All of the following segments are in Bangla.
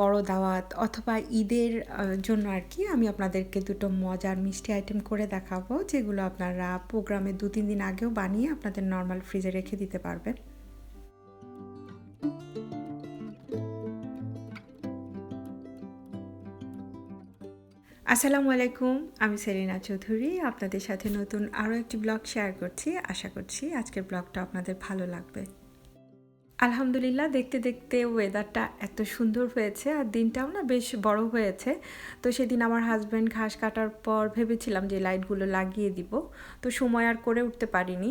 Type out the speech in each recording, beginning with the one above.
বড় দাওয়াত অথবা ঈদের জন্য আর কি আমি আপনাদেরকে দুটো মজার মিষ্টি আইটেম করে দেখাবো, যেগুলো আপনারা প্রোগ্রামে দু, তিন দিন আগেও বানিয়ে আপনাদের নর্মাল ফ্রিজে রেখে দিতে পারবেন। আসসালামু আলাইকুম, আমি সেলিনা চৌধুরী, আপনাদের সাথে নতুন আরও একটি ব্লগ শেয়ার করছি। আশা করছি আজকের ব্লগটা আপনাদের ভালো লাগবে। আলহামদুলিল্লাহ, দেখতে দেখতে ওয়েদারটা এত সুন্দর হয়েছে আর দিনটাও না বেশ বড় হয়েছে। তো সেদিন আমার হাজব্যান্ড ঘাস কাটার পর ভেবেছিলাম যে লাইটগুলো লাগিয়ে দিব। তো সময় আর করে উঠতে পারিনি।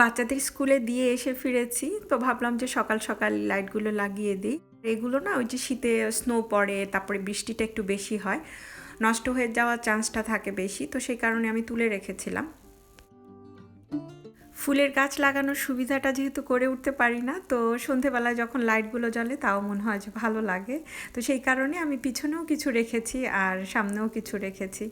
বাচ্চাদের স্কুলে দিয়ে এসে ফিরেছি, তো ভাবলাম যে সকাল সকাল লাইটগুলো লাগিয়ে দিই। এগুলো না ওই যে শীতে স্নো পড়ে, তারপরে বৃষ্টিটা একটু বেশি হয়, নষ্ট হয়ে যাওয়ার চান্সটা থাকে বেশি, তো সেই কারণে আমি তুলে রেখেছিলাম। ফুলের গাছ লাগানোর সুবিধাটা যেহেতু করে উঠতে পারি না, তো সন্ধেবেলায় যখন লাইটগুলো জ্বলে তাও মনে হয় যে ভালো লাগে। তো সেই কারণে আমি পিছনেও কিছু রেখেছি আর সামনেও কিছু রেখেছি।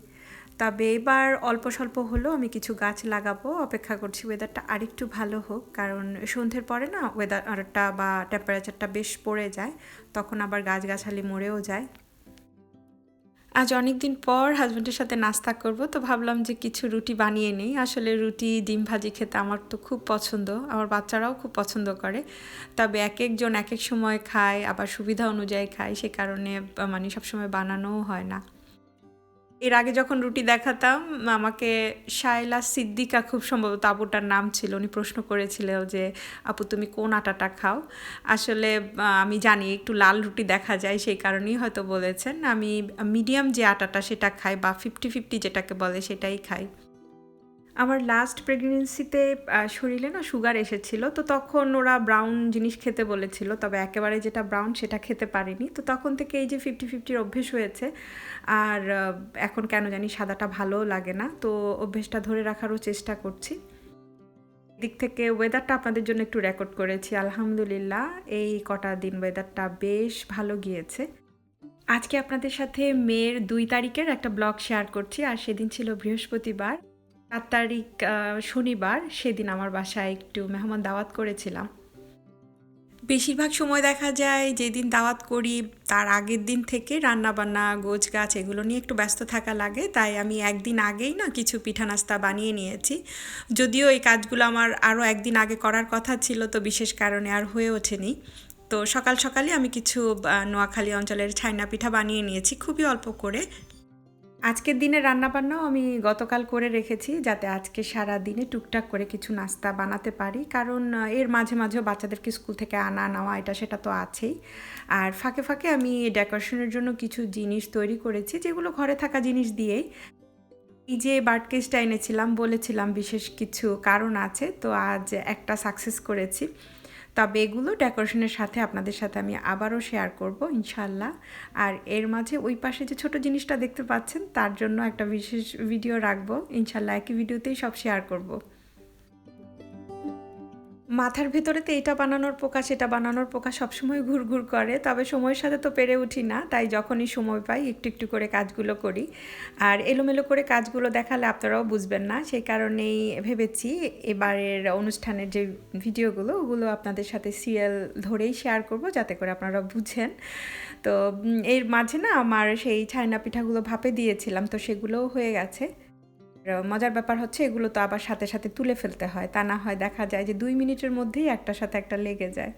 তবে এবার অল্প স্বল্প হলেও আমি কিছু গাছ লাগাবো, অপেক্ষা করছি ওয়েদারটা আরেকটু ভালো হোক। কারণ সন্ধ্যের পরে না ওয়েদারটা বা টেম্পারেচারটা বেশ পড়ে যায়, তখন আবার গাছগাছালি মরেও যায়। আজ অনেক দিন পর হাজব্যান্ডের সাথে নাস্তা করব, তো ভাবলাম যে কিছু রুটি বানিয়ে নেই। আসলে রুটি, ডিম ভাজি খেতে আমার তো খুব পছন্দ, আমার বাচ্চারাও খুব পছন্দ করে। তবে এক একজন এক এক সময় খায়, আবার সুবিধা অনুযায়ী খায়, সে কারণে মানে সবসময় বানানোও হয় না। এর আগে যখন রুটি দেখাতাম, আমাকে শায়লা সিদ্দিকা খুব সম্ভবত আপুটার নাম ছিল। উনি প্রশ্ন করেছিল যে, আপু, তুমি কোন আটাটা খাও? আসলে আমি জানি একটু লাল রুটি দেখা যায়, সেই কারণেই হয়তো বলেছেন। আমি মিডিয়াম যে আটাটা সেটা খাই বা ফিফটি ফিফটি যেটাকে বলে সেটাই খাই। আমার লাস্ট প্রেগনেন্সিতে শরীরে না সুগার এসেছিল, তো তখন ওরা ব্রাউন জিনিস খেতে বলেছিল, তবে একেবারে যেটা ব্রাউন সেটা খেতে পারিনি। তো তখন থেকে এই যে ফিফটি ফিফটির অভ্যেস হয়েছে, আর এখন কেন জানি সাদাটা ভালোও লাগে না, তো অভ্যেসটা ধরে রাখারও চেষ্টা করছি। দিক থেকে ওয়েদারটা আপনাদের জন্য একটু রেকর্ড করেছি, আলহামদুলিল্লাহ, এই কটা দিন ওয়েদারটা বেশ ভালো গিয়েছে। আজকে আপনাদের সাথে মেয়ের দুই তারিখের একটা ব্লগ শেয়ার করছি, আর সেদিন ছিল বৃহস্পতিবার। চার তারিখ শনিবার সেদিন আমার বাসায় একটু মেহমান দাওয়াত করেছিলাম। বেশিরভাগ সময় দেখা যায় যেদিন দাওয়াত করি, তার আগের দিন থেকে রান্নাবান্না গোছ গাছ এগুলো নিয়ে একটু ব্যস্ত থাকা লাগে। তাই আমি একদিন আগেই না কিছু পিঠা নাস্তা বানিয়ে নিয়েছি। যদিও এই কাজগুলো আমার আরও একদিন আগে করার কথা ছিল, তো বিশেষ কারণে আর হয়ে ওঠেনি। তো সকাল সকালে আমি কিছু নোয়াখালী অঞ্চলের ছাইনা পিঠা বানিয়ে নিয়েছি, খুবই অল্প করে। আজকের দিনে রান্নাবান্নাও আমি গতকাল করে রেখেছি যাতে আজকে সারা দিনে টুকটাক করে কিছু নাস্তা বানাতে পারি। কারণ এর মাঝে মাঝেও বাচ্চাদেরকে স্কুল থেকে আনা, নেওয়া, এটা সেটা তো আছেই। আর ফাঁকে ফাঁকে আমি ডেকোরেশনের জন্য কিছু জিনিস তৈরি করেছি, যেগুলো ঘরে থাকা জিনিস দিয়েই। এই যে বার্ড কেসটা এনেছিলাম, বলেছিলাম বিশেষ কিছু কারণ আছে, তো আজ একটা সাকসেস করেছি। তবে এগুলো ডেকোরেশনের সাথে আপনাদের সাথে আমি আবারও শেয়ার করব ইনশাল্লাহ আর এর মাঝে ওই পাশে যে ছোট জিনিসটা দেখতে পাচ্ছেন, তার জন্য একটা বিশেষ ভিডিও রাখব। ইনশাল্লাহ একই ভিডিওতেই সব শেয়ার করব। মাথার ভেতরে তো এটা বানানোর পোকা, সেটা বানানোর পোকা সবসময় ঘুরঘুর করে, তবে সময়ের সাথে তো পেরে উঠি না, তাই যখনই সময় পাই একটু একটু করে কাজগুলো করি। আর এলোমেলো করে কাজগুলো দেখালে আপনারাও বুঝবেন না, সেই কারণেই ভেবেছি এবারের অনুষ্ঠানের যে ভিডিওগুলো, ওগুলো আপনাদের সাথে সিরিয়াল ধরেই শেয়ার করব, যাতে করে আপনারা বুঝেন। তো এর মাঝে না আমার সেই ছায়না পিঠাগুলো ভাপে দিয়েছিলাম, তো সেগুলোও হয়ে গেছে। মজার ব্যাপার হচ্ছে এগুলো তো আবার সাথে সাথে তুলে ফেলতে হয়। তা না হয় দেখা যায় যে দুই মিনিটের মধ্যেই একটার সাথে একটা লেগে যায়।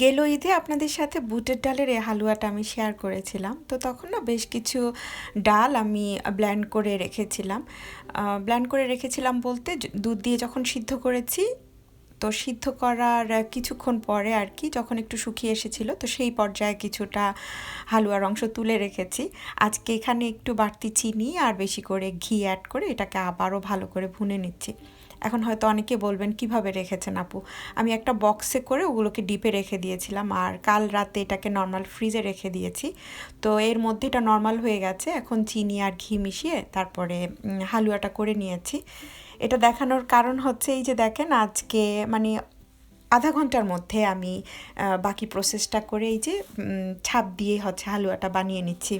গেল ঈদে আপনাদের সাথে বুটের ডালের এই হালুয়াটা আমি শেয়ার করেছিলাম। তো তখন না বেশ কিছু ডাল আমি ব্ল্যান্ড করে রেখেছিলাম। ব্ল্যান্ড করে রেখেছিলাম বলতে দুধ দিয়ে যখন সিদ্ধ করেছি তো সিদ্ধ করার কিছুক্ষণ পরে আর কি যখন একটু শুকিয়ে এসেছিল, তো সেই পর্যায়ে কিছুটা হালুয়ার অংশ তুলে রেখেছি। আজকে এখানে একটু বাড়তি চিনি আর বেশি করে ঘি অ্যাড করে এটাকে আবারও ভালো করে ভুনে নিচ্ছি। এখন হয়তো অনেকে বলবেন, কীভাবে রেখেছেন আপু? আমি একটা বক্সে করে ওগুলোকে ডিপে রেখে দিয়েছিলাম আর কাল রাতে এটাকে নর্মাল ফ্রিজে রেখে দিয়েছি। তো এর মধ্যে এটা নর্মাল হয়ে গেছে। এখন চিনি আর ঘি মিশিয়ে তারপরে হালুয়াটা করে নিয়েছি। এটা দেখানোর কারণ হচ্ছে এই যে দেখেন, আজকে মানে আধা ঘণ্টার মধ্যে আমি বাকি প্রসেসটা করে এই যে ছাপ দিয়ে হচ্ছে হালুয়াটা বানিয়ে নিচ্ছি।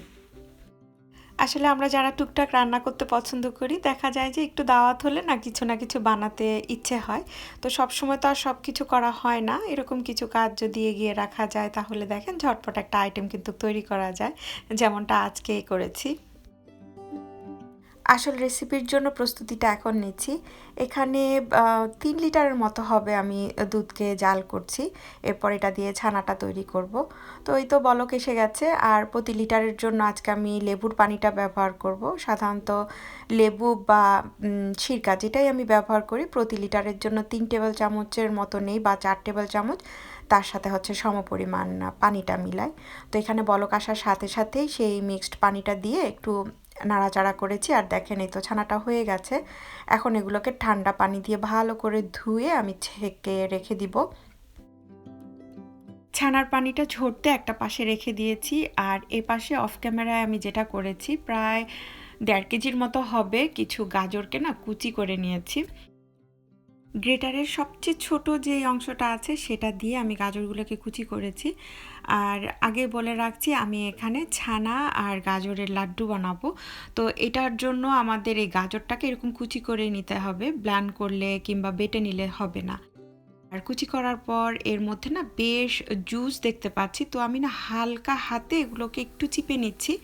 আসলে আমরা যারা টুকটাক রান্না করতে পছন্দ করি, দেখা যায় যে একটু দাওয়াত হলে না কিছু না কিছু বানাতে ইচ্ছে হয়। তো সব সময় তো আর সব কিছু করা হয় না। এরকম কিছু কাজ যদি এগিয়ে রাখা যায়, তাহলে দেখেন ঝটপট একটা আইটেম কিন্তু তৈরি করা যায়, যেমনটা আজকেই করেছি। আসল রেসিপির জন্য প্রস্তুতিটা এখন নিচ্ছি। এখানে তিন লিটারের মতো হবে আমি দুধকে জাল করছি। এরপর এটা দিয়ে ছানাটা তৈরি করব। তো এই তো বলক এসে গেছে। আর প্রতি লিটারের জন্য আজকে আমি লেবুর পানিটা ব্যবহার করব। সাধারণত লেবু বা সিরকা যেটাই আমি ব্যবহার করি, প্রতি লিটারের জন্য তিন টেবিল চামচের মতো নেই বা চার টেবিল চামচ। তার সাথে হচ্ছে সমপরিমাণ পানিটা মিলাই। তো এখানে বলক আসার সাথে সাথেই সেই মিক্সড পানিটা দিয়ে একটু নাড়াচাড়া করেছি আর দেখেন এই তো ছানাটা হয়ে গেছে। এখন এগুলোকে ঠান্ডা পানি দিয়ে ভালো করে ধুয়ে আমি ছেঁকে রেখে দিব। ছানার পানিটা ঝরতে একটা পাশে রেখে দিয়েছি আর এ পাশে অফ ক্যামেরায় আমি যেটা করেছি প্রায় দেড় কেজির মতো হবে, কিছু গাজরকে না কুচি করে নিয়েছি। গ্রেটারের সবচেয়ে ছোট যে অংশটা আছে সেটা দিয়ে আমি গাজরগুলোকে কুচি করেছি। আর আগে বলে রাখছি, আমি এখানে ছানা আর গাজরের লাড্ডু বানাবো। তো এটার জন্য আমাদের এই গাজরটাকে এরকম কুচি করে নিতে হবে, ব্ল্যান্ড করলে কিংবা বেটে নিলে হবে না। আর কুচি করার পর এর মধ্যে না বেশ জুস দেখতে পাচ্ছি, তো আমি না হালকা হাতে এগুলোকে একটু চিপে নিচ্ছি।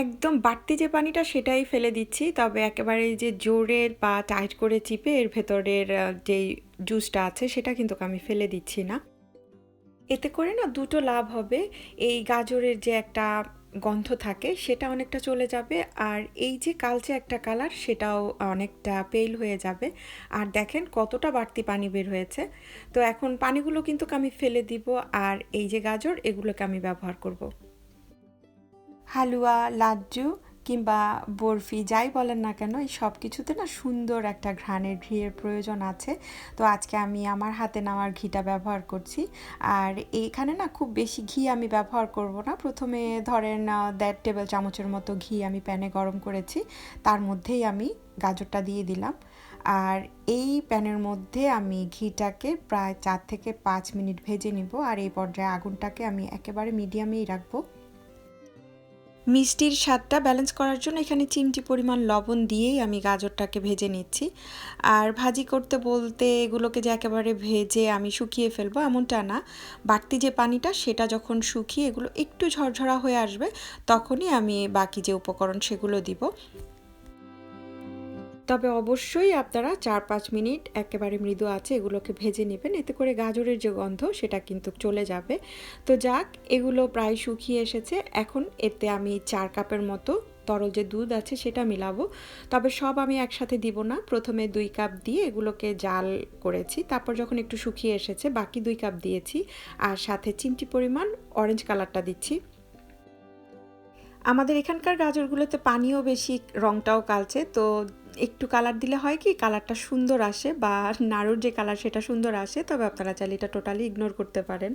একদম বাড়তি যে পানিটা সেটাই ফেলে দিচ্ছি, তবে একেবারে যে জোরের বা টাইট করে চিপে এর ভেতরের যেই জুসটা আছে সেটা কিন্তু আমি ফেলে দিচ্ছি না। এতে করে না দুটো লাভ হবে। এই গাজরের যে একটা গন্ধ থাকে, সেটা অনেকটা চলে যাবে আর এই যে কালচে একটা কালার সেটাও অনেকটা পেল হয়ে যাবে। আর দেখেন কতটা বাড়তি পানি বের হয়েছে। তো এখন পানিগুলো কিন্তু আমি ফেলে দিব আর এই যে গাজর, এগুলোকে আমি ব্যবহার করব। হালুয়া, লাড্ডু কিংবা বরফি যাই বলেন না কেন, এই সব কিছুতে না সুন্দর একটা ঘ্রাণের ঘিয়ের প্রয়োজন আছে। তো আজকে আমি আমার হাতে নেওয়ার ঘিটা ব্যবহার করছি। আর এখানে না খুব বেশি ঘি আমি ব্যবহার করব না। প্রথমে ধরেন দেড় টেবিল চামচের মতো ঘি আমি প্যানে গরম করেছি। তার মধ্যেই আমি গাজরটা দিয়ে দিলাম। আর এই প্যানের মধ্যে আমি ঘিটাকে প্রায় চার থেকে পাঁচ মিনিট ভেজে নিব। আর এই পর্যায়ে আগুনটাকে আমি একেবারে মিডিয়ামেই রাখব। মিষ্টির স্বাদটা ব্যালেন্স করার জন্য এখানে চিমটি পরিমাণ লবণ দিয়েই আমি গাজরটাকে ভেজে নিচ্ছি। আর ভাজি করতে বলতে এগুলোকে যে একেবারে ভেজে আমি শুকিয়ে ফেলব এমনটা না। বাড়তি যে পানিটা সেটা যখন শুকিয়ে এগুলো একটু ঝরঝরা হয়ে আসবে তখনই আমি বাকি যে উপকরণ সেগুলো দিব। তবে অবশ্যই আপনারা চার পাঁচ মিনিট একেবারে মৃদু আছে এগুলোকে ভেজে নেবেন। এতে করে গাজরের যে গন্ধ সেটা কিন্তু চলে যাবে। তো যাক, এগুলো প্রায় শুকিয়ে এসেছে। এখন এতে আমি চার কাপের মতো তরল যে দুধ আছে সেটা মিলাবো। তবে সব আমি একসাথে দিব না। প্রথমে দুই কাপ দিয়ে এগুলোকে জাল করেছি। তারপর যখন একটু শুকিয়ে এসেছে, বাকি দুই কাপ দিয়েছি। আর সাথে চিমটি পরিমাণ অরেঞ্জ কালারটা দিচ্ছি। আমাদের এখানকার গাজরগুলোতে পানিও বেশি, রংটাও কালছে তো একটু কালার দিলে হয় কি কালারটা সুন্দর আসে বা নাড়ুর যে কালার সেটা সুন্দর আসে, তবে আপনারা চাইলে এটা টোটালি ইগনোর করতে পারেন।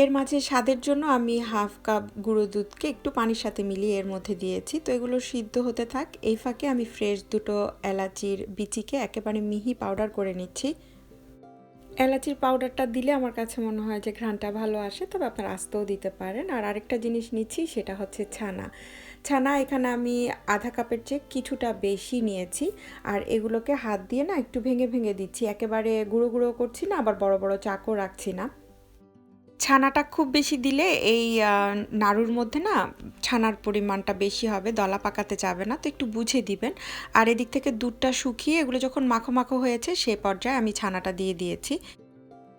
এর মাঝে স্বাদের জন্য আমি হাফ কাপ গুঁড়ো দুধকে একটু পানির সাথে মিলিয়ে এর মধ্যে দিয়েছি। তো এগুলো সিদ্ধ হতে থাক। এই ফাঁকে আমি ফ্রেশ দুটো এলাচির বিচিকে একেবারে মিহি পাউডার করে নিচ্ছি। এলাচির পাউডারটা দিলে আমার কাছে মনে হয় যে ঘ্রাণটা ভালো আসে, তবে আপনারা আস্তেও দিতে পারেন। আর আরেকটা জিনিস নিচ্ছি, সেটা হচ্ছে ছানা। ছানা, এখানে আমি আধা কাপের চেয়ে কিছুটা বেশি নিয়েছি। আর এগুলোকে হাত দিয়ে না একটু ভেঙে ভেঙে দিচ্ছি। একেবারে গুঁড়ো গুঁড়ো করছি না, আবার বড় বড় চাকও রাখছি না। ছানাটা খুব বেশি দিলে এই নাড়ুর মধ্যে না ছানার পরিমাণটা বেশি হবে, দলা পাকাতে যাবে না। তো একটু বুঝে দিবেন। আর এদিক থেকে দুধটা শুকিয়ে এগুলো যখন মাখো মাখো হয়েছে, সে পর্যায়ে আমি ছানাটা দিয়ে দিয়েছি।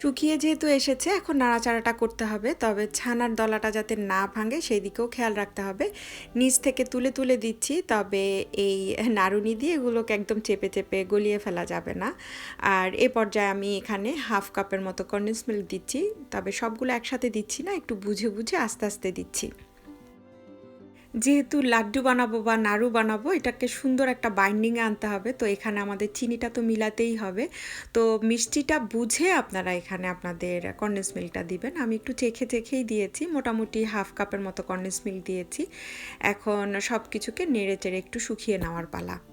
শুকিয়ে যেহেতু এসেছে, এখন নাড়াচাড়াটা করতে হবে। তবে ছানার দলাটা যাতে না ভাঙে সেই দিকেও খেয়াল রাখতে হবে। নিচ থেকে তুলে তুলে দিচ্ছি, তবে এই নাড়ুনি দিয়ে এগুলোকে একদম চেপে চেপে গলিয়ে ফেলা যাবে না। আর এ পর্যায়ে আমি এখানে হাফ কাপের মতো কন্ডেন্স মিল্ক দিচ্ছি, তবে সবগুলো একসাথে দিচ্ছি না, একটু বুঝে বুঝে আস্তে আস্তে দিচ্ছি। যেহেতু লাড্ডু বানাবো বা নাড়ু বানাবো, এটাকে সুন্দর একটা বাইন্ডিংয়ে আনতে হবে। তো এখানে আমাদের চিনিটা তো মিলাতেই হবে। তো মিষ্টিটা বুঝে আপনারা এখানে আপনাদের কন্ডেন্স মিল্কটা দিবেন। আমি একটু চেখে চেখেই দিয়েছি। মোটামুটি হাফ কাপের মতো কন্ডেন্স মিল্ক দিয়েছি। এখন সব কিছুকে নেড়ে চেড়ে একটু শুকিয়ে নেওয়ার পালা।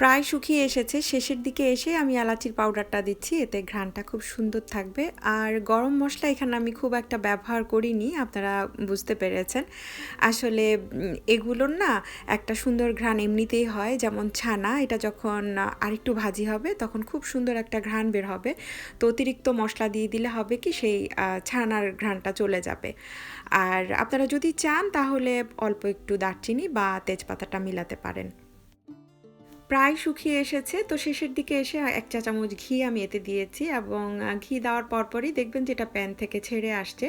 প্রায় শুকিয়ে এসেছে। শেষের দিকে এসে আমি এলাচির পাউডারটা দিচ্ছি, এতে ঘ্রাণটা খুব সুন্দর থাকবে। আর গরম মশলা এখানে আমি খুব একটা ব্যবহার করিনি, আপনারা বুঝতে পেরেছেন। আসলে এগুলোর না একটা সুন্দর ঘ্রাণ এমনিতেই হয়, যেমন ছানা, এটা যখন আরেকটু ভাজি হবে, তখন খুব সুন্দর একটা ঘ্রাণ বের হবে। তো অতিরিক্ত মশলা দিয়ে দিলে হবে কি, সেই ছানার ঘ্রাণটা চলে যাবে। আর আপনারা যদি চান, তাহলে অল্প একটু দারচিনি বা তেজপাতাটা মিলাতে পারেন। প্রায় শুকিয়ে এসেছে। তো শেষের দিকে এসে এক চা চামচ ঘি আমি এতে দিয়েছি এবং ঘি দেওয়ার পরপরই দেখবেন যেটা প্যান থেকে ছেড়ে আসছে।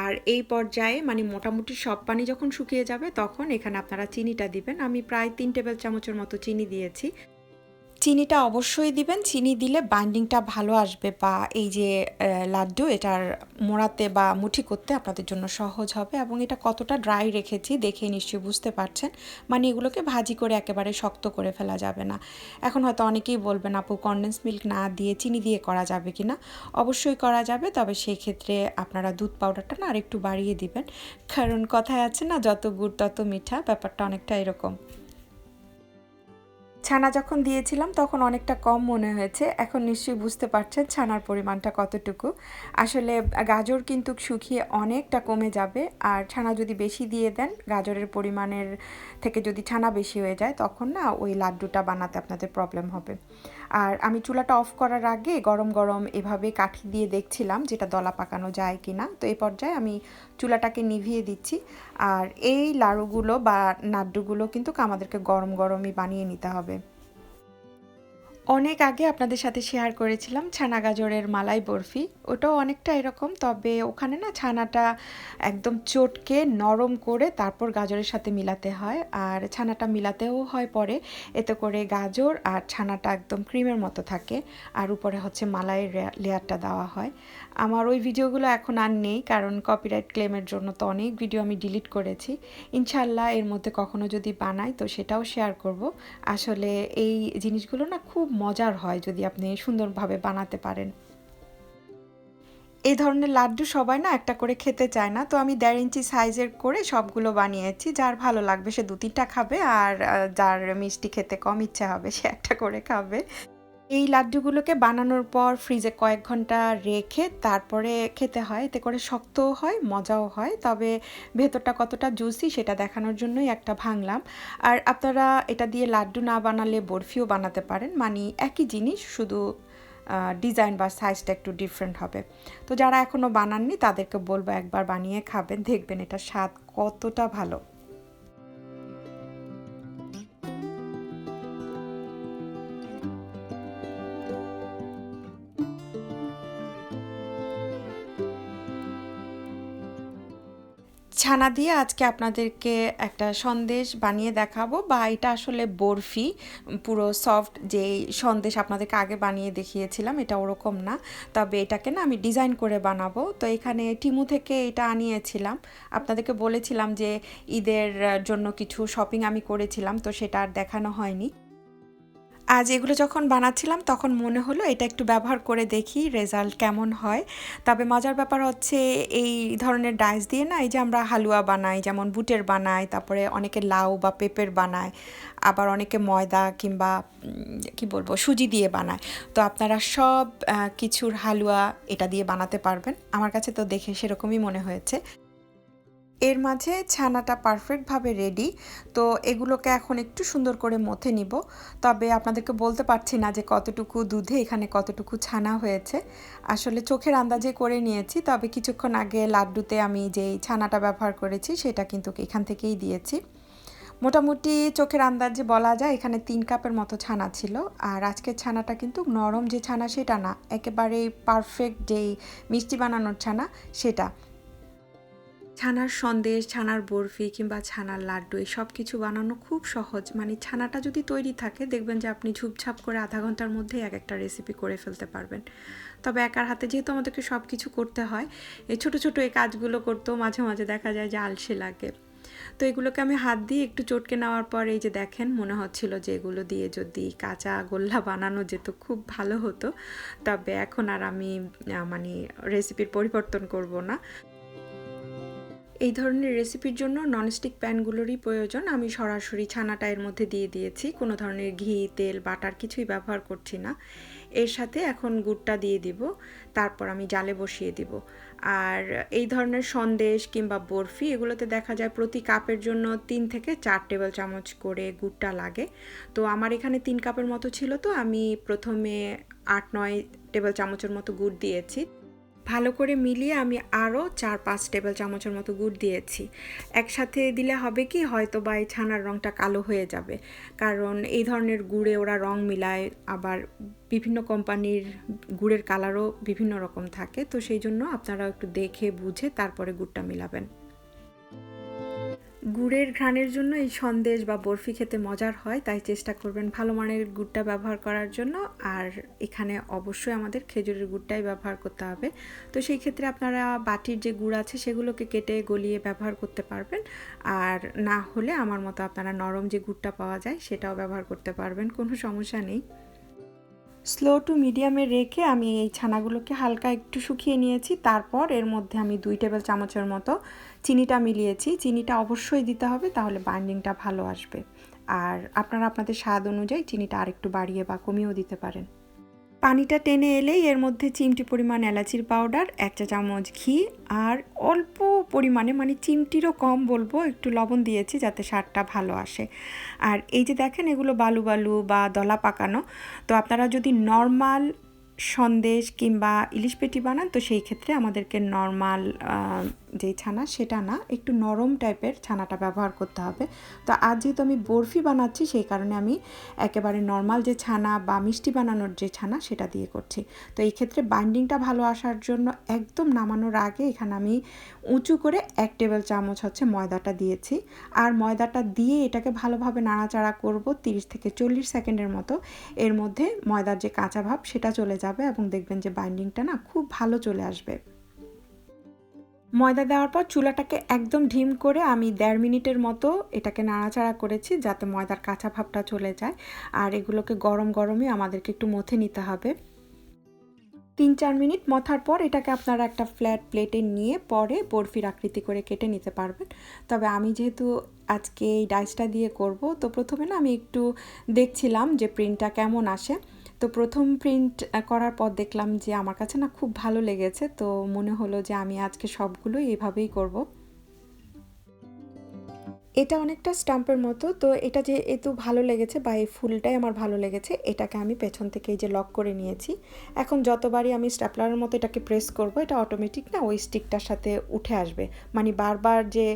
আর এই পর্যায়ে মানে মোটামুটি সব পানি যখন শুকিয়ে যাবে তখন এখানে আপনারা চিনিটা দিবেন। আমি প্রায় তিন টেবিল চামচের মতো চিনি দিয়েছি। চিনিটা অবশ্যই দিবেন। চিনি দিলে বাইন্ডিংটা ভালো আসবে বা এই যে লাড্ডু এটার মোড়াতে বা মুঠি করতে আপনাদের জন্য সহজ হবে এবং এটা কতটা ড্রাই রেখেছি দেখে নিশ্চয়ই বুঝতে পারছেন। মানে এগুলোকে ভাজি করে একেবারে শক্ত করে ফেলা যাবে না। এখন হয়তো অনেকেই বলবেন, আপু কনডেন্স মিল্ক না দিয়ে চিনি দিয়ে করা যাবে কি না? অবশ্যই করা যাবে, তবে সেই ক্ষেত্রে আপনারা দুধ পাউডারটা না আরেকটু বাড়িয়ে দিবেন। কারণ কথায় আছে না, যত গুড় তত মিঠা। ব্যাপারটা অনেকটা এরকম। ছানা যখন দিয়েছিলাম, তখন অনেকটা কম মনে হয়েছে। এখন নিশ্চয়ই বুঝতে পারছেন ছানার পরিমাণটা কতটুকু। আসলে গাজর কিন্তু শুকিয়ে অনেকটা কমে যাবে। আর ছানা যদি বেশি দিয়ে দেন, গাজরের পরিমাণের থেকে যদি ছানা বেশি হয়ে যায়, তখন না ওই লাড্ডুটা বানাতে আপনাদের প্রবলেম হবে। আর আমি চুলাটা অফ করার আগে গরম গরম এভাবে কাঠি দিয়ে দেখছিলাম যেটা দলা পাকানো যায় কি না তো এই পর্যায়ে আমি চুলাটাকে নিভিয়ে দিচ্ছি। আর এই লাড়ুগুলো বা নাড্ডুগুলো কিন্তু আমাদেরকে গরম গরমই বানিয়ে নিতে হবে। অনেক আগে আপনাদের সাথে শেয়ার করেছিলাম ছানা গাজরের মালাই বরফি। ওটাও অনেকটা এরকম, তবে ওখানে না ছানাটা একদম চটকে নরম করে তারপর গাজরের সাথে মিলাতে হয়। আর ছানাটা মিলাতেও হয় পরে, এতে করে গাজর আর ছানাটা একদম ক্রিমের মতো থাকে। আর উপরে হচ্ছে মালাইয়ের লেয়ারটা দেওয়া হয়। আমার ওই ভিডিওগুলো এখন আর নেই, কারণ কপিরাইট ক্লেমের জন্য তো অনেক ভিডিও আমি ডিলিট করেছি। ইনশাল্লাহ এর মধ্যে কখনো যদি বানাই তো সেটাও শেয়ার করব। আসলে এই জিনিসগুলো না খুব মজার হয় যদি আপনি সুন্দরভাবে বানাতে পারেন। এই ধরনের লাড্ডু সবাই না একটা করে খেতে চায় না, তো আমি দেড় ইঞ্চি সাইজের করে সবগুলো বানিয়েছি। যার ভালো লাগবে সে দু তিনটা খাবে আর যার মিষ্টি খেতে কম ইচ্ছা হবে সে একটা করে খাবে। এই লাড্ডুগুলোকে বানানোর পর ফ্রিজে কয়েক ঘণ্টা রেখে তারপরে খেতে হয়। এতে করে শক্তও হয়, মজাও হয়। তবে ভেতরটা কতটা জুসি সেটা দেখানোর জন্যই একটা ভাঙলাম। আর আপনারা এটা দিয়ে লাড্ডু না বানালে বরফিও বানাতে পারেন। মানে একই জিনিস, শুধু ডিজাইন বা সাইজটা একটু ডিফারেন্ট হবে। তো যারা এখনও বানাননি, তাদেরকে বলব একবার বানিয়ে খাবেন, দেখবেন এটা স্বাদ কতটা ভালো। ছানা দিয়ে আজকে আপনাদেরকে একটা সন্দেশ বানিয়ে দেখাবো। বা এটা আসলে বরফি, পুরো সফট যে সন্দেশ আপনাদেরকে আগে বানিয়ে দেখিয়েছিলাম, এটা ওরকম না। তবে এটাকে না আমি ডিজাইন করে বানাবো। তো এখানে টিমু থেকে এটা আনিয়েছিলাম। আপনাদেরকে বলেছিলাম যে ঈদের জন্য কিছু শপিং আমি করেছিলাম, তো সেটা আর দেখানো হয়নি। আজ এগুলো যখন বানাচ্ছিলাম, তখন মনে হলো এটা একটু ব্যবহার করে দেখি রেজাল্ট কেমন হয়। তবে মজার ব্যাপার হচ্ছে, এই ধরনের ডাইস দিয়ে না, এই যে আমরা হালুয়া বানাই, যেমন বুটের বানাই, তারপরে অনেকে লাউ বা পেঁপের বানায়, আবার অনেকে ময়দা কিংবা কি বলব, সুজি দিয়ে বানায়। তো আপনারা সব কিছুর হালুয়া এটা দিয়ে বানাতে পারবেন। আমার কাছে তো দেখে সেরকমই মনে হয়েছে। এর মাঝে ছানাটা পারফেক্টভাবে রেডি তো এগুলোকে এখন একটু সুন্দর করে মথে নিব। তবে আপনাদেরকে বলতে পারছি না যে কতটুকু দুধে এখানে কতটুকু ছানা হয়েছে। আসলে চোখের আন্দাজে করে নিয়েছি, তবে কিছুক্ষণ আগে লাড্ডুতে আমি যেই ছানাটা ব্যবহার করেছি, সেটা কিন্তু এখান থেকেই দিয়েছি। মোটামুটি চোখের আন্দাজে বলা যায় এখানে তিন কাপের মতো ছানা ছিল। আর আজকের ছানাটা কিন্তু নরম যে ছানা, সেটা না, একেবারে পারফেক্ট যেই মিষ্টি বানানোর ছানা, সেটা। ছানার সন্দেশ, ছানার বরফি কিংবা ছানার লাড্ডু, এই সব কিছু বানানো খুব সহজ। মানে ছানাটা যদি তৈরি থাকে, দেখবেন যে আপনি ঝুপঝাপ করে আধা ঘণ্টার মধ্যেই এক একটা রেসিপি করে ফেলতে পারবেন। তবে একার হাতে যেহেতু আমাদেরকে সব কিছু করতে হয়, এই ছোটো ছোটো এই কাজগুলো করতেও মাঝে মাঝে দেখা যায় যে আলসে লাগে। তো এগুলোকে আমি হাত দিয়ে একটু চটকে নেওয়ার পর এই যে দেখেন, মনে হচ্ছিল যে এগুলো দিয়ে যদি কাঁচা গোল্লা বানানো যেত, খুব ভালো হতো। তবে এখন আর আমি মানে রেসিপির পরিবর্তন করব না। এই ধরনের রেসিপির জন্য ননস্টিক প্যানগুলোরই প্রয়োজন। আমি সরাসরি ছানাটা এর মধ্যে দিয়ে দিয়েছি। কোনো ধরনের ঘি, তেল, বাটার কিছুই ব্যবহার করছি না। এর সাথে এখন গুড়টা দিয়ে দিব। তারপর আমি জালে বসিয়ে দিব। আর এই ধরনের সন্দেশ কিংবা বরফি, এগুলোতে দেখা যায় প্রতি কাপের জন্য তিন থেকে চার টেবিল চামচ করে গুড়টা লাগে। তো আমার এখানে তিন কাপের মতো ছিল তো, আমি প্রথমে আট, নয় টেবিল চামচের মতো গুড় দিয়েছি। ভালো করে মিলিয়ে আমি আরও চার পাঁচ টেবিল চামচের মতো গুড় দিয়েছি। একসাথে দিলে হবে কি হয়তো বা এই ছানার রঙটা কালো হয়ে যাবে। কারণ এই ধরনের গুড়ে ওরা রং মিলায়, আবার বিভিন্ন কোম্পানির গুড়ের কালারও বিভিন্ন রকম থাকে। তো সেই জন্য আপনারা একটু দেখে বুঝে তারপরে গুড়টা মিলাবেন। গুড়ের ঘ্রাণের জন্য এই সন্দেশ বা বরফি খেতে মজার হয়, তাই চেষ্টা করবেন ভালো মানের গুড়টা ব্যবহার করার জন্য। আর এখানে অবশ্যই আমাদের খেজুরের গুড়টাই ব্যবহার করতে হবে। তো সেই ক্ষেত্রে আপনারা বাটির যে গুড় আছে সেগুলোকে কেটে গলিয়ে ব্যবহার করতে পারবেন। আর না হলে আমার মতো আপনারা নরম যে গুড়টা পাওয়া যায় সেটাও ব্যবহার করতে পারবেন, কোনো সমস্যা নেই। স্লো টু মিডিয়ামে রেখে আমি এই ছানাগুলোকে হালকা একটু শুকিয়ে নিয়েছি। তারপর এর মধ্যে আমি দুই টেবিল চামচের মতো চিনিটা মিলিয়েছি, চিনিটা অবশ্যই দিতে হবে, তাহলে বাইন্ডিংটা ভালো আসবে। আর আপনারা আপনাদের স্বাদ অনুযায়ী চিনিটা আরেকটু বাড়িয়ে বা কমিয়েও দিতে পারেন। পানিটা টেনে এলেই এর মধ্যে চিমটি পরিমাণ এলাচির পাউডার এক চা চামচ ঘি, আর অল্প পরিমাণে মানে চিমটিরও কম বলব, একটু লবণ দিয়েছি যাতে স্বাদটা ভালো আসে। আর এই যে দেখেন, এগুলো বালু বালু বা দলা পাকানো, তো আপনারা যদি নর্মাল সন্দেশ কিংবা ইলিশ পেটি বানান, তো সেই ক্ষেত্রে আমাদেরকে নর্মাল যে ছানা, সেটা না, একটু নরম টাইপের ছানাটা ব্যবহার করতে হবে। তো আজ যেহেতু আমি বরফি বানাচ্ছি, সেই কারণে আমি একেবারে নর্মাল যে ছানা বা মিষ্টি বানানোর যে ছানা, সেটা দিয়ে করছি। তো এই ক্ষেত্রে বাইন্ডিংটা ভালো আসার জন্য একদম নামানোর আগে এখানে আমি উঁচু করে এক টেবিল চামচ হচ্ছে ময়দাটা দিয়েছি। আর ময়দাটা দিয়ে এটাকে ভালোভাবে নাড়াচাড়া করব তিরিশ থেকে চল্লিশ সেকেন্ডের মতো। এর মধ্যে ময়দার যে কাঁচা ভাব, সেটা চলে যাবে এবং দেখবেন যে বাইন্ডিংটা না খুব ভালো চলে আসবে। ময়দা দেওয়ার পর চুলাটাকে একদম ঢিম করে আমি দেড় মিনিটের মতো এটাকে নাড়াচাড়া করেছি যাতে ময়দার কাঁচা ভাবটা চলে যায়। আর এগুলোকে গরম গরমই আমাদেরকে একটু মথে নিতে হবে। তিন চার মিনিট মথার পর এটাকে আপনারা একটা ফ্ল্যাট প্লেটে নিয়ে পরে বরফির আকৃতি করে কেটে নিতে পারবেন। তবে আমি যেহেতু আজকে এই ডাইসটা দিয়ে করব, তো প্রথমে না আমি একটু দেখছিলাম যে প্রিন্টটা কেমন আসে। তো প্রথম প্রিন্ট করার পর দেখলাম যে আমার কাছে না খুব ভালো লেগেছে, তো মনে হলো যে আমি আজকে সবগুলো এভাবেই করব। এটা অনেকটা স্টাম্পের মতো, তো এটা যে এত ভালো লেগেছে বা এই ফুলটাই আমার ভালো লেগেছে, এটাকে আমি পেছন থেকে এই যে লক করে নিয়েছি। এখন যতবারই আমি স্ট্যাপলারের মতো এটাকে প্রেস করব, এটা অটোমেটিক না ওই স্টিকটার সাথে উঠে আসবে। মানে বারবার যে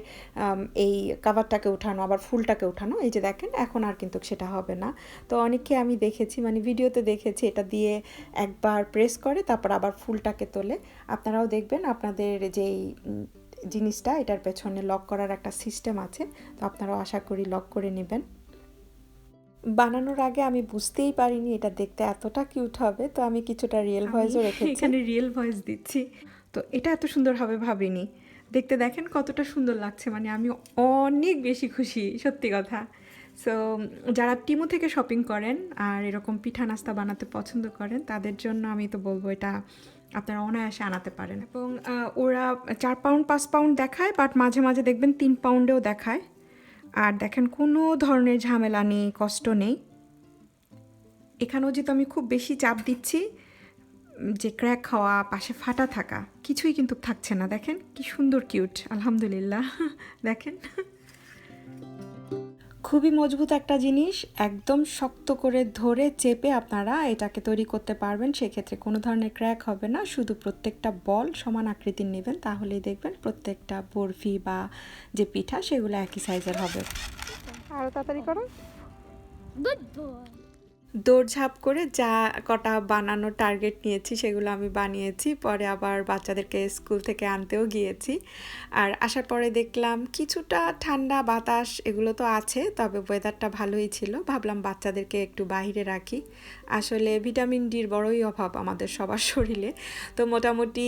এই কাভারটাকে উঠানো, আবার ফুলটাকে উঠানো, এই যে দেখেন, এখন আর কিন্তু সেটা হবে না। তো অনেককে আমি দেখেছি মানে ভিডিওতে দেখেছি, এটা দিয়ে একবার প্রেস করে, তারপর আবার ফুলটাকে তোলে। আপনারাও দেখবেন, আপনাদের যেই জিনিসটা এটার পেছনে লক করার একটা সিস্টেম আছে তো আপনারাও আশা করি লক করে নেবেন। বানানোর আগে আমি বুঝতেই পারিনি এটা দেখতে এতটা কিউট হবে তো আমি কিছুটা রিয়েল ভয়েসও রেখেছি। এখানে রিয়েল ভয়েস দিচ্ছি। তো এটা এত সুন্দর হবে ভাবিনি। দেখতে দেখেন কতটা সুন্দর লাগছে মানে আমি অনেক বেশি খুশি সত্যি কথা। সো যারা টিমো থেকে শপিং করেন আর এরকম পিঠা নাস্তা বানাতে পছন্দ করেন তাদের জন্য আমি তো বলব এটা আপনারা অনায়াসে আনাতে পারেন। এবং ওরা চার পাউন্ড, পাঁচ পাউন্ড দেখায়, বাট মাঝে মাঝে দেখবেন তিন পাউন্ডেও দেখায়। আর দেখেন, কোনো ধরনের ঝামেলা নেই, কষ্ট নেই। এখানেও যেহেতু আমি খুব বেশি চাপ দিচ্ছি, যে ক্র্যাক হওয়া পাশে ফাটা থাকা, কিছুই কিন্তু থাকছে না। দেখেন, কি সুন্দর কিউট আলহামদুলিল্লাহ। দেখেন। খুবই মজবুত একটা জিনিস একদম শক্ত করে ধরে চেপে আপনারা এটাকে তৈরি করতে পারবেন। সেক্ষেত্রে কোনো ধরনের ক্র্যাক হবে না শুধু প্রত্যেকটা বল সমান আকৃতির নেবেন তাহলেই দেখবেন প্রত্যেকটা বরফি বা যে পিঠা সেগুলো একই সাইজের হবে। আরও তাড়াতাড়ি করো। Good boy. দৌড়ঝাঁপ করে যা কটা বানানোর টার্গেট নিয়েছি সেগুলো আমি বানিয়েছি। পরে আবার বাচ্চাদেরকে স্কুল থেকে আনতেও গিয়েছি। আর আসার পরে দেখলাম কিছুটা ঠান্ডা বাতাস এগুলো তো আছে, তবে ওয়েদারটা ভালোই ছিল। ভাবলাম বাচ্চাদেরকে একটু বাইরে রাখি। আসলে ভিটামিন ডির বড়ই অভাব আমাদের সবার শরীরে। তো মোটামুটি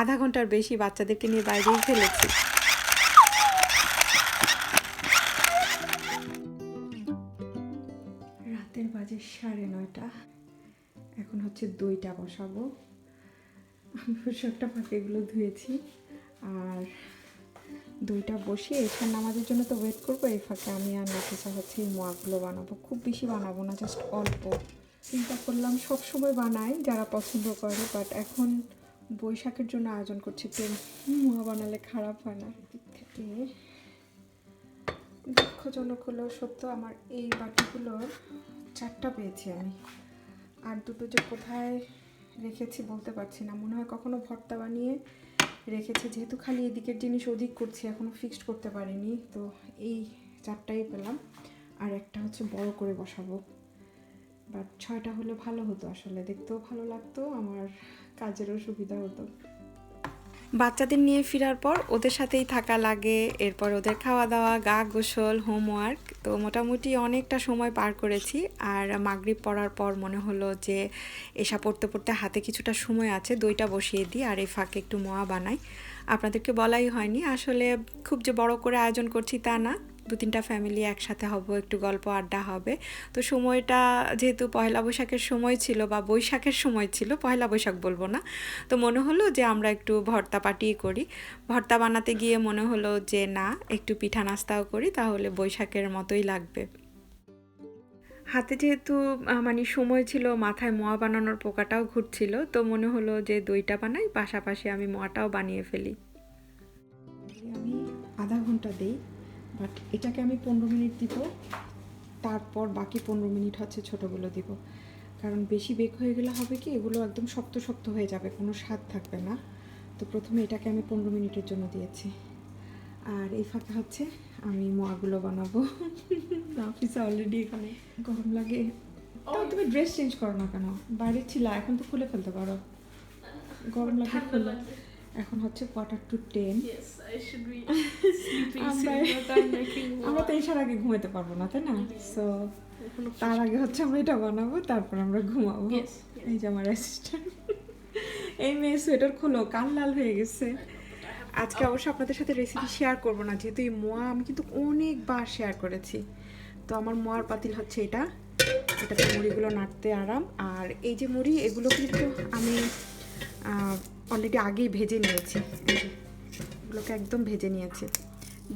আধা ঘণ্টার বেশি বাচ্চাদেরকে নিয়ে বাইরেই ফেলেছি। নয়টা এখন হচ্ছে দইটা বসাবো। আমি ফাঁকে এগুলো ধুয়েছি। আর দইটা বসিয়ে এখানে নামাজের জন্য তো ওয়েট করব, এই ফাঁকে আমি আর নাফিসা হচ্ছে এই মোয়াগুলো বানাবো। খুব বেশি বানাবো না জাস্ট অল্প। চিন্তা করলাম সব সময় বানাই যারা পছন্দ করে বাট এখন বৈশাখের জন্য আয়োজন করছি তো মোয়া বানালে খারাপ হয় না দিক থেকে। দুঃখজনক হলো সত্য, আমার এই বাটিগুলোর চারটা পেয়েছি আমি। আর দুটো যে কোথায় রেখেছি বলতে পারছি না। মনে হয় কখনো ভর্তা বানিয়ে রেখেছি। যেহেতু খালি এদিকের জিনিস অধিক করছি এখনও ফিক্সড করতে পারিনি। তো এই চারটাই পেলাম। আর একটা হচ্ছে বড় করে বসাবো। বাট ছয়টা হলে ভালো হতো আসলে। দেখতেও ভালো লাগতো, আমার কাজেরও সুবিধা হতো। বাচ্চাদের নিয়ে ফেরার পর ওদের সাথেই থাকা লাগে, এরপর ওদের খাওয়া দাওয়া গা গোসল হোমওয়ার্ক তো মোটামুটি অনেকটা সময় পার করেছি। আর মাগরিব পড়ার পর মনে হলো যে এসা পড়তে পড়তে হাতে কিছুটা সময় আছে, দইটা বসিয়ে দিই আর এই ফাঁকে একটু মোয়া বানাই। আপনাদেরকে বলাই হয়নি, আসলে খুব যে বড় করে আয়োজন করছি তা না। দু তিনটা ফ্যামিলি একসাথে হব, একটু গল্প আড্ডা হবে। তো সময়টা যেহেতু পয়লা বৈশাখের সময় ছিল বা বৈশাখের সময় ছিল পয়লা বৈশাখ বলব না। তো মনে হলো যে আমরা একটু ভর্তা পাটিয়ে করি। ভর্তা বানাতে গিয়ে মনে হলো যে না, একটু পিঠা নাস্তাও করি, তাহলে বৈশাখের মতোই লাগবে। হাতে যেহেতু মানে সময় ছিল, মাথায় মোয়া বানানোর পোকাটাও ঘুরছিল, তো মনে হলো যে দইটা বানাই, পাশাপাশি আমি মোয়াটাও বানিয়ে ফেলি। আমি আধা ঘণ্টা দিই। বাট এটাকে আমি পনেরো মিনিট দিব তারপর বাকি পনেরো মিনিট হচ্ছে ছোটোগুলো দিব। কারণ বেশি বেক হয়ে গেলে হবে কি এগুলো একদম শক্ত শক্ত হয়ে যাবে কোনো স্বাদ থাকবে না। তো প্রথমে এটাকে আমি পনেরো মিনিটের জন্য দিয়েছি। আর এই ফাঁকে হচ্ছে আমি মোয়াগুলো বানাবো। অফিসে অলরেডি এখানে গরম লাগে। তাও তুমি ড্রেস চেঞ্জ করো না কেন? বাইরে ছিল এখন তো খুলে ফেলতে পারো। গরম লাগে খুলে। এখন হচ্ছে কোয়ার্টার টু টেন আমরা তো. এসার আগে ঘুমাতে পারব না তাই না? সো তার আগে হচ্ছে আমরা এটা বানাবো তারপর আমরা ঘুমাবো। এই যে আমার অ্যাসিস্ট্যান্ট এই মেয়ে সোয়েটার খুলো কান লাল হয়ে গেছে। আজকে অবশ্য আপনাদের সাথে রেসিপি শেয়ার করব না যেহেতু এই মোয়া আমি কিন্তু অনেকবার শেয়ার করেছি। তো আমার মোয়ার পাতিল হচ্ছে এটা। এটাতে মুড়িগুলো নাড়তে আরাম। আর এই যে মুড়ি এগুলো কিন্তু আমি অলরেডি আগেই ভেজে নিয়েছি। এগুলোকে একদম ভেজে নিয়েছি।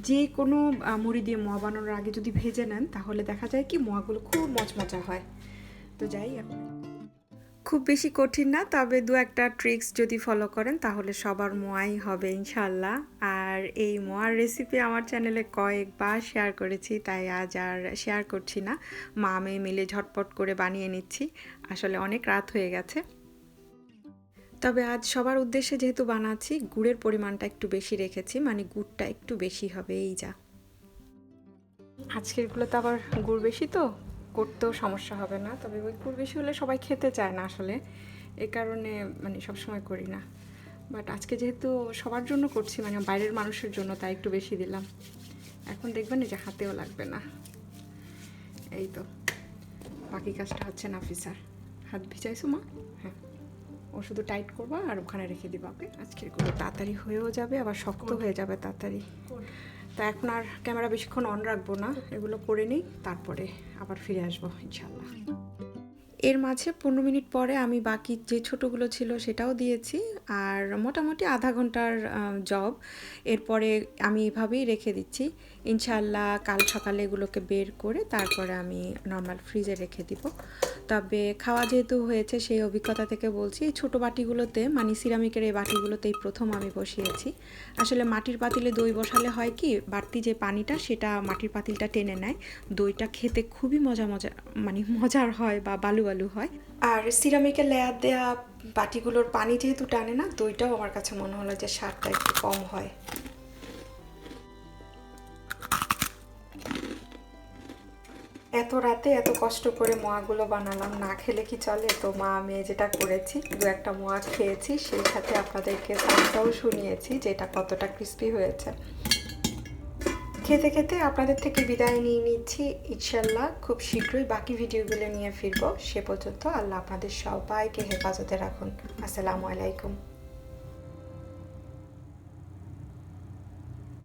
যে কোনো মুড়ি দিয়ে মোয়া বানানোর আগে যদি ভেজে নেন, তাহলে দেখা যায় কি মোয়াগুলো খুব মচমচা হয়। তো যাই খুব বেশি কঠিন না, তবে দু একটা ট্রিক্স যদি ফলো করেন, তাহলে সবার মোয়াই হবে ইনশাল্লাহ আর এই মোয়ার রেসিপি আমার চ্যানেলে কয়েকবার শেয়ার করেছি, তাই আজ আর শেয়ার করছি না। মা মেয়ে মিলে ঝটপট করে বানিয়ে নিচ্ছি। আসলে অনেক রাত হয়ে গেছে। তবে আজ সবার উদ্দেশ্যে যেহেতু বানাচ্ছি, গুড়ের পরিমাণটা একটু বেশি রেখেছি মানে গুড়টা একটু বেশি হবে, এই যা। আজকেরগুলোতে আবার গুড় বেশি তো, করতেও সমস্যা হবে না, তবে ওই গুড় বেশি হলে সবাই খেতে চায় না আসলে। এ কারণে মানে সবসময় করি না। বাট আজকে যেহেতু সবার জন্য করছি মানে বাইরের মানুষের জন্য, তাই একটু বেশি দিলাম। এখন দেখবেন যে হাতেও লাগবে না। এই তো। বাকি কাজটা হচ্ছে নাফিসার। হাত ভিজাইছো মা? হ্যাঁ। ও শুধু টাইট করবা আর ওখানে রেখে দিবা ওকে? আজকেরগুলো তাড়াতাড়ি হয়েও যাবে আবার শক্ত হয়ে যাবে তাড়াতাড়ি। তা এখন আর ক্যামেরা বেশিক্ষণ অন রাখব না এগুলো করে নিই তারপরে আবার ফিরে আসব ইনশাল্লাহ এর মাঝে পনেরো মিনিট পরে আমি বাকি যে ছোটোগুলো ছিল সেটাও দিয়েছি আর মোটামুটি আধা ঘণ্টার জব এরপরে আমি এভাবেই রেখে দিচ্ছি। ইনশাল্লাহ কাল সকালে এগুলোকে বের করে তারপরে আমি নর্মাল ফ্রিজে রেখে দিব। তবে খাওয়া যেহেতু হয়েছে, সেই অভিজ্ঞতা থেকে বলছি, এই ছোটো বাটিগুলোতে মানে সিরামিকের এই বাটিগুলোতেই প্রথম আমি বসিয়েছি। আসলে মাটির পাতিলে দই বসালে হয় কি, বাড়তি যে পানিটা, সেটা মাটির পাতিলটা টেনে নেয়। দইটা খেতে খুবই মজা মজা মানে মজার হয় বা বালু বালু হয়। আর সিরামিকের লেয়ার দেওয়া বাটিগুলোর পানি যেহেতু টানে না, দইটাও আমার কাছে মনে হলো যে স্বাদটা একটু কম হয়। এত রাতে এত কষ্ট করে মোয়াগুলো বানালাম, না খেলে কি চলে? তো মা মেয়ে যেটা করেছি, দু একটা মোয়া খেয়েছি, সেই সাথে আপনাদেরকে সাউন্ডটাও শুনিয়েছি যে এটা কতটা ক্রিস্পি হয়েছে। খেতে খেতে আপনাদের থেকে বিদায় নিয়ে নিচ্ছি, ইনশাল্লাহ খুব শীঘ্রই বাকি ভিডিওগুলো নিয়ে ফিরবো। সে পর্যন্ত আল্লাহ আপনাদের সবাইকে হেফাজতে রাখুন। আসসালামু আলাইকুম।